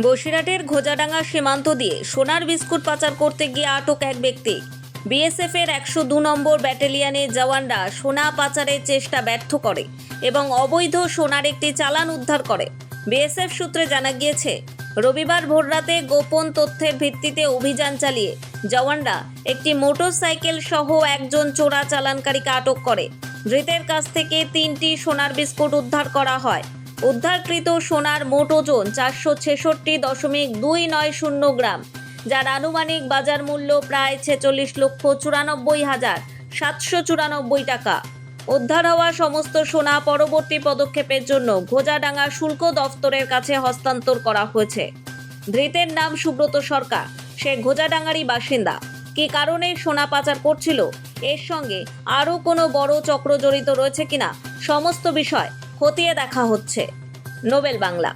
বসিরহাটের ঘোজাডাঙ্গা সীমান্ত দিয়ে সোনার বিস্কুট পাচার করতে গিয়ে আটক এক ব্যক্তি। বিএসএফ এর একশো দু নম্বর ব্যাটালিয়নের জওয়ানরা সোনা পাচারের চেষ্টা ব্যর্থ করে এবং অবৈধ সোনার একটি চালান উদ্ধার করে। বিএসএফ সূত্রে জানা গিয়েছে, রবিবার ভোররাতে গোপন তথ্যের ভিত্তিতে অভিযান চালিয়ে জওয়ানরা একটি মোটরসাইকেল সহ একজন চোরা চালানকারীকে আটক করে। ধৃতের কাছ থেকে তিনটি সোনার বিস্কুট উদ্ধার করা হয়। উদ্ধারকৃত সোনার মোট ওজন চারশো ছেষট্টি দশমিক দুই নয় শূন্য গ্রাম, যার আনুমানিক বাজার মূল্য প্রায় ছেচল্লিশ লক্ষ চুরানব্বই হাজার সাতশো চুরানব্বই টাকা। উদ্ধার হওয়া সমস্ত সোনা পরবর্তী পদক্ষেপের জন্য ঘোজাডাঙ্গা শুল্ক দফতরের কাছে হস্তান্তর করা হয়েছে। ধৃতের নাম সুব্রত সরকার, সে ঘোজাডাঙ্গারই বাসিন্দা। কী কারণে সোনা পাচার করছিল? এর সঙ্গে আরও কোনো বড় চক্র জড়িত রয়েছে কিনা? সমস্ত বিষয় খতিয়ে দেখা হচ্ছে। নোবেল বাংলা।